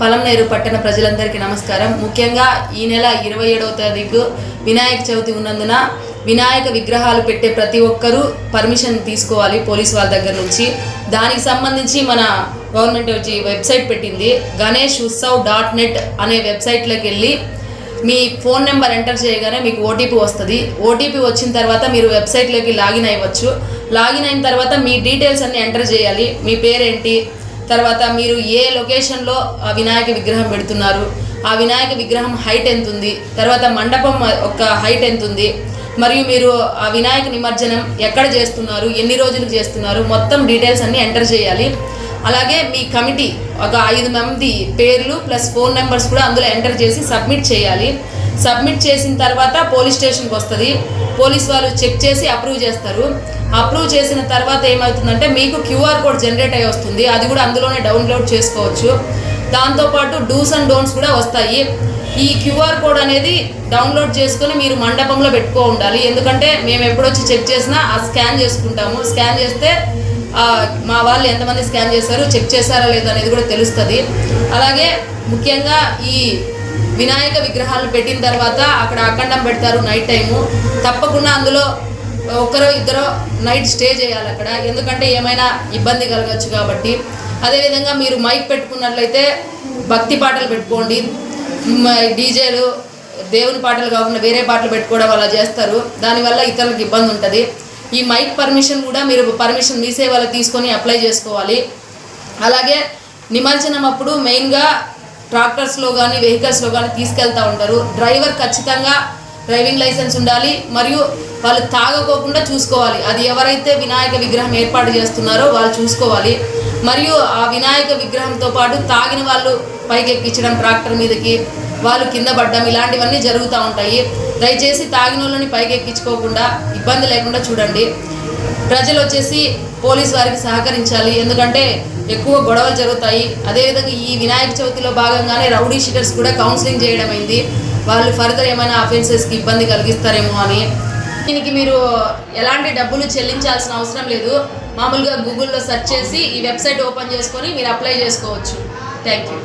పలంనేరు పట్టణ ప్రజలందరికీ నమస్కారం. ముఖ్యంగా ఈ నెల ఇరవై ఏడవ తారీఖు వినాయక చవితి ఉన్నందున వినాయక విగ్రహాలు పెట్టే ప్రతి ఒక్కరూ పర్మిషన్ తీసుకోవాలి పోలీస్ వాళ్ళ దగ్గర నుంచి. దానికి సంబంధించి మన గవర్నమెంట్ వచ్చి వెబ్సైట్ పెట్టింది గణేష్ ఉత్సవ్ డాట్ నెట్ అనే వెబ్సైట్లోకి వెళ్ళి మీ ఫోన్ నెంబర్ ఎంటర్ చేయగానే మీకు ఓటీపీ వస్తుంది. ఓటీపీ వచ్చిన తర్వాత మీరు వెబ్సైట్లోకి లాగిన్ అవ్వచ్చు లాగిన్ అయిన తర్వాత మీ డీటెయిల్స్ అన్ని ఎంటర్ చేయాలి. మీ పేరేంటి? తర్వాత మీరు ఏ లొకేషన్లో ఆ వినాయక విగ్రహం పెడుతున్నారు? ఆ వినాయక విగ్రహం హైట్ ఎంత ఉంది తర్వాత మండపం ఒక హైట్ ఎంత ఉంది మరియు మీరు ఆ వినాయక నిమజ్జనం ఎక్కడ చేస్తున్నారు? ఎన్ని రోజులు చేస్తున్నారు? మొత్తం డీటెయిల్స్ అన్ని ఎంటర్ చేయాలి. అలాగే మీ కమిటీ ఒక ఐదు మంది పేర్లు ప్లస్ ఫోన్ నెంబర్స్ కూడా అందులో ఎంటర్ చేసి సబ్మిట్ చేయాలి. సబ్మిట్ చేసిన తర్వాత పోలీస్ స్టేషన్కి వస్తుంది. పోలీస్ వాళ్ళు చెక్ చేసి అప్రూవ్ చేస్తారు. అప్రూవ్ చేసిన తర్వాత ఏమవుతుందంటే మీకు క్యూఆర్ కోడ్ జనరేట్ అయ్యి వస్తుంది. అది కూడా అందులోనే డౌన్లోడ్ చేసుకోవచ్చు. దాంతోపాటు డూస్ అండ్ డోన్స్ కూడా వస్తాయి. ఈ క్యూఆర్ కోడ్ అనేది డౌన్లోడ్ చేసుకొని మీరు మండపంలో పెట్టుకో ఉండాలి. ఎందుకంటే మేము ఎప్పుడొచ్చి చెక్ చేసినా ఆ స్కాన్ చేసుకుంటాము. స్కాన్ చేస్తే మా వాళ్ళు ఎంతమంది స్కాన్ చేశారు చెక్ చేశారా లేదా అనేది కూడా తెలుస్తుంది. అలాగే ముఖ్యంగా ఈ వినాయక విగ్రహాలు పెట్టిన తర్వాత అక్కడ అఖండం పెడతారు నైట్ టైము తప్పకుండా అందులో ఒకరో ఇద్దరో నైట్ స్టే చేయాలి అక్కడ. ఎందుకంటే ఏమైనా ఇబ్బంది కలగచ్చు కాబట్టి. అదేవిధంగా మీరు మైక్ పెట్టుకున్నట్లయితే భక్తి పాటలు పెట్టుకోండి. మ- డీజేలు దేవుని పాటలు కాకుండా వేరే పాటలు పెట్టుకోవడం అలా చేస్తారు. దానివల్ల ఇతరులకు ఇబ్బంది ఉంటుంది. ఈ మైక్ పర్మిషన్ కూడా మీరు పర్మిషన్ మీ సేవలో తీసుకొని అప్లై చేసుకోవాలి. అలాగే నిమజ్జనం అప్పుడు మెయిన్గా ట్రాక్టర్స్లో కానీ వెహికల్స్లో కానీ తీసుకెళ్తూ ఉంటారు. డ్రైవర్ ఖచ్చితంగా డ్రైవింగ్ లైసెన్స్ ఉండాలి మరియు వాళ్ళు తాగకోకుండా చూసుకోవాలి. అది ఎవరైతే వినాయక విగ్రహం ఏర్పాటు చేస్తున్నారో వాళ్ళు చూసుకోవాలి. మరియు ఆ వినాయక విగ్రహంతో పాటు తాగిన వాళ్ళు పైకి ఎక్కించడం ట్రాక్టర్ మీదకి వాళ్ళు కింద పడ్డం ఇలాంటివన్నీ జరుగుతూ ఉంటాయి. దయచేసి తాగిన వాళ్ళని పైకి ఎక్కించుకోకుండా ఇబ్బంది లేకుండా చూడండి. ప్రజలు వచ్చేసి పోలీస్ వారికి సహకరించాలి. ఎందుకంటే ఎక్కువ గొడవలు జరుగుతాయి. అదేవిధంగా ఈ వినాయక చవితిలో భాగంగానే రౌడీ షీటర్స్ కూడా కౌన్సిలింగ్ చేయడం అయింది వాళ్ళు ఫర్దర్ ఏమైనా అఫెన్సెస్కి ఇబ్బంది కలిగిస్తారేమో అని. దీనికి మీరు ఎలాంటి డబ్బులు చెల్లించాల్సిన అవసరం లేదు. మామూలుగా గూగుల్లో సెర్చ్ చేసి ఈ వెబ్సైట్ ఓపెన్ చేసుకొని మీరు అప్లై చేసుకోవచ్చు. Thank you.